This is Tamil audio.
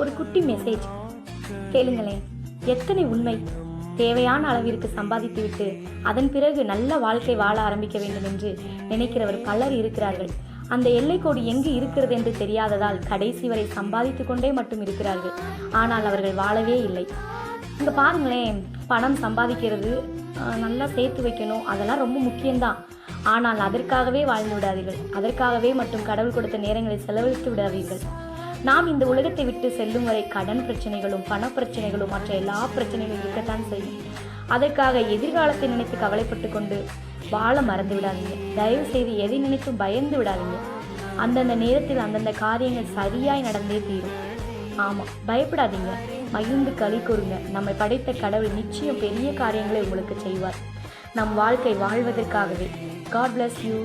ஒரு குட்டி மெசேஜ் கேளுங்களேன் எத்தனை உண்மை. தேவையான அளவிற்கு சம்பாதித்துவிட்டு அதன் பிறகு நல்ல வாழ்க்கை வாழ ஆரம்பிக்க வேண்டும் என்று நினைக்கிறவர் பலர் இருக்கிறார்கள். அந்த எல்லைக்கோடு எங்கு இருக்கிறது என்று தெரியாததால் கடைசி வரை சம்பாதித்து கொண்டே மட்டும் இருக்கிறார்கள். ஆனால் அவர்கள் வாழவே இல்லை. இங்கே பாருங்களேன் பணம் சம்பாதிக்கிறது நல்லா சேர்த்து வைக்கணும் அதெல்லாம் ரொம்ப முக்கியம்தான். ஆனால் அதற்காகவே வாழ்ந்து விடாதீர்கள். அதற்காகவே மட்டும் கடவுள் கொடுத்த நேரங்களை செலவழித்து விடாதீர்கள். நாம் இந்த உலகத்தை விட்டு செல்லும் வரை கடன் பிரச்சனைகளும் பண பிரச்சனைகளும் மற்ற எல்லா பிரச்சனைகளும் இருக்கத்தான் செய்யும். அதற்காக எதிர்காலத்தை நினைத்து கவலைப்பட்டு கொண்டு வாழ மறந்து விடாதீங்க. தயவு செய்து எதை நினைத்தும் பயந்து விடாதீங்க. அந்தந்த நேரத்தில் அந்தந்த காரியங்கள் சரியாய் நடந்தே தீரும். ஆமாம் பயப்படாதீங்க. மகிழ்ந்து களி கூறுங்க. நம்மை படைத்த கடவுள் நிச்சயம் பெரிய காரியங்களை உங்களுக்கு செய்வார். நம் வாழ்க்கை வாழ்வதற்காகவே. God bless you